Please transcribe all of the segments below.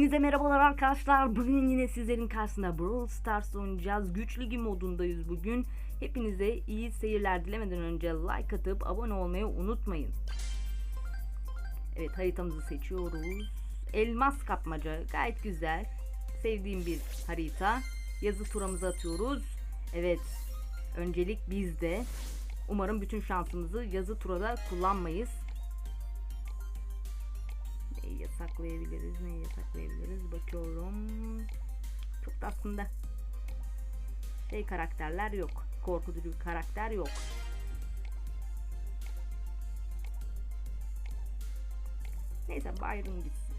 Hepinize merhabalar arkadaşlar. Bugün yine sizlerin karşısında Brawl Stars oynayacağız. Güç Ligi modundayız bugün. Hepinize iyi seyirler dilemeden önce like atıp abone olmayı unutmayın. Evet haritamızı seçiyoruz. Elmas kapmaca gayet güzel. Sevdiğim bir harita. Yazı turamızı atıyoruz. Evet öncelik bizde. Umarım bütün şansımızı yazı turada kullanmayız. Yasaklayabiliriz, neyi yasaklayabiliriz bakıyorum. Çok da aslında şey karakterler yok. Korkutucu bir karakter yok. Neyse Byron gitsin.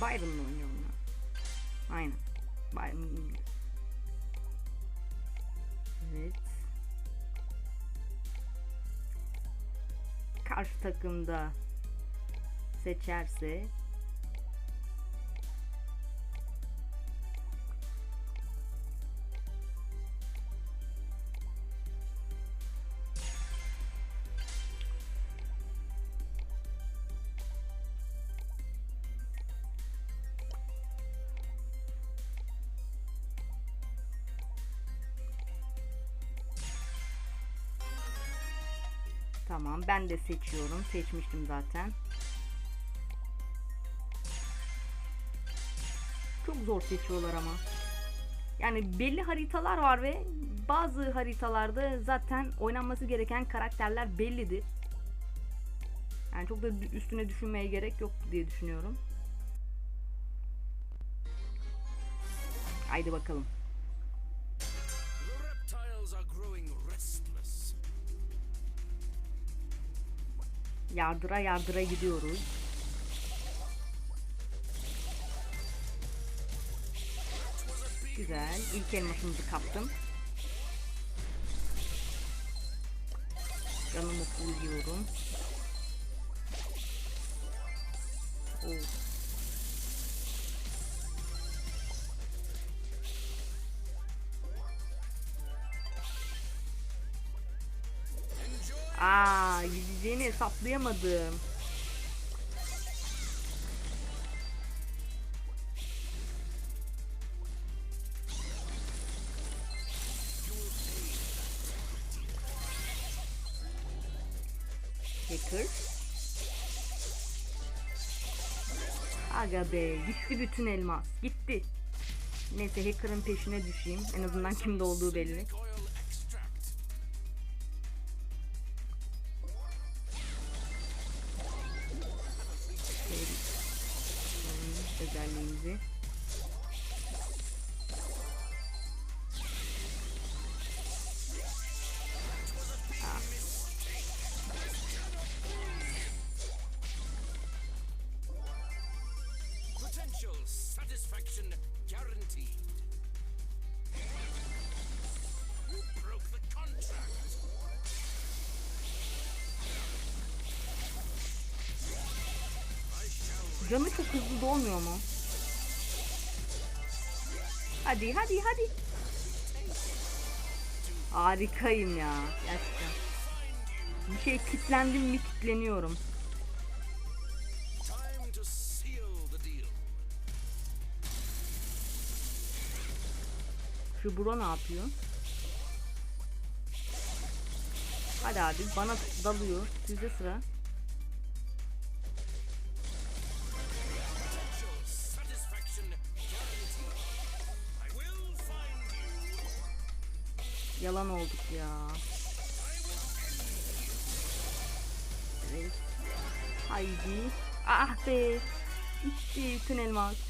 Byron'la oynuyor onlar. Aynen. Byron İngiliz. Karşı takımda seçerse Tamam ben de seçiyorum. Seçmiştim zaten. Çok zor seçiyorlar ama. Yani belli haritalar var ve bazı haritalarda zaten oynanması gereken karakterler bellidir. Yani çok da üstüne düşünmeye gerek yok diye düşünüyorum. Haydi bakalım. Yardıra yardıra gidiyoruz. Güzel. İlk elmasımızı kaptım. Canımı fulluyorum. Oo. Aa, gideceğini hesaplayamadım. Hacker. Aga be gitti bütün elmas. Gitti. Neyse hacker'ın peşine düşeyim. En azından kimde olduğu belli. Potential satisfaction guaranteed. You broke the contract. Canı çok hızlı dolmuyor mu? Hadi hadi hadi. Harikayım ya. Gerçekten. Bir şey kitlendim mi kitleniyorum. Şu bro ne yapıyor? Hadi abi bana dalıyor. Sizde sıra. Yalan olduk ya. Evet. Haydi. Ah be. Gitti bütün elmas.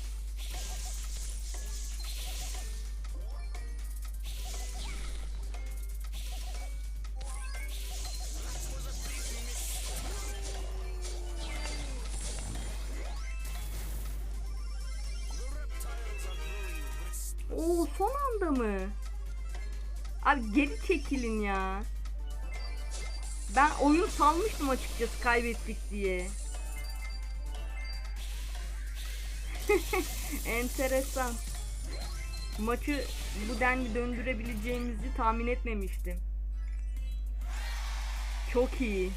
Oo son anda mı? Abi geri çekilin ya. Ben oyun salmıştım açıkçası kaybettik diye. Enteresan. Maçı bu denli döndürebileceğimizi tahmin etmemiştim. Çok iyi.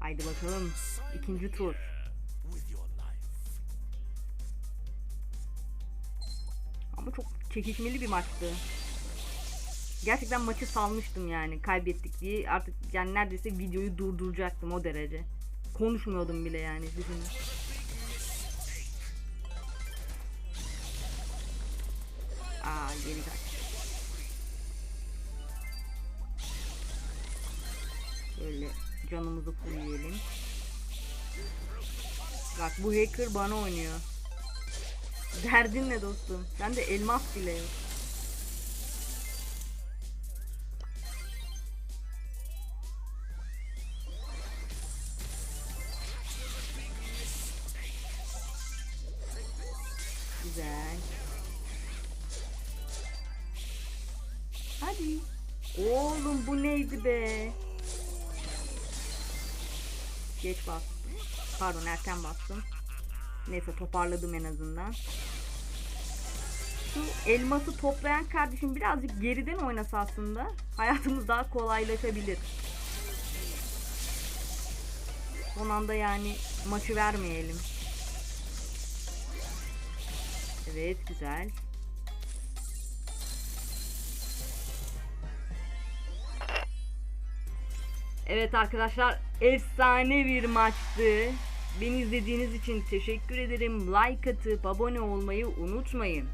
Haydi bakalım. ikinci tur. Çekişmeli bir maçtı. Gerçekten maçı salmıştım yani kaybettik diye. Artık yani neredeyse videoyu durduracaktım o derece. Konuşmuyordum bile yani düşünün. Aa geri kaç. Böyle canımızı fullleyelim. Bak bu hacker bana oynuyor. Derdin ne dostum? Sende elmas bile yok. Güzel. Hadi. Oğlum bu neydi be? Geç bastım. Pardon erken bastım. Neyse toparladım en azından. Şu elması toplayan kardeşim birazcık geriden oynasa aslında hayatımız daha kolaylaşabilir. Son anda yani maçı vermeyelim. Evet güzel. Evet arkadaşlar efsane bir maçtı. Beni izlediğiniz için teşekkür ederim. Like atıp abone olmayı unutmayın.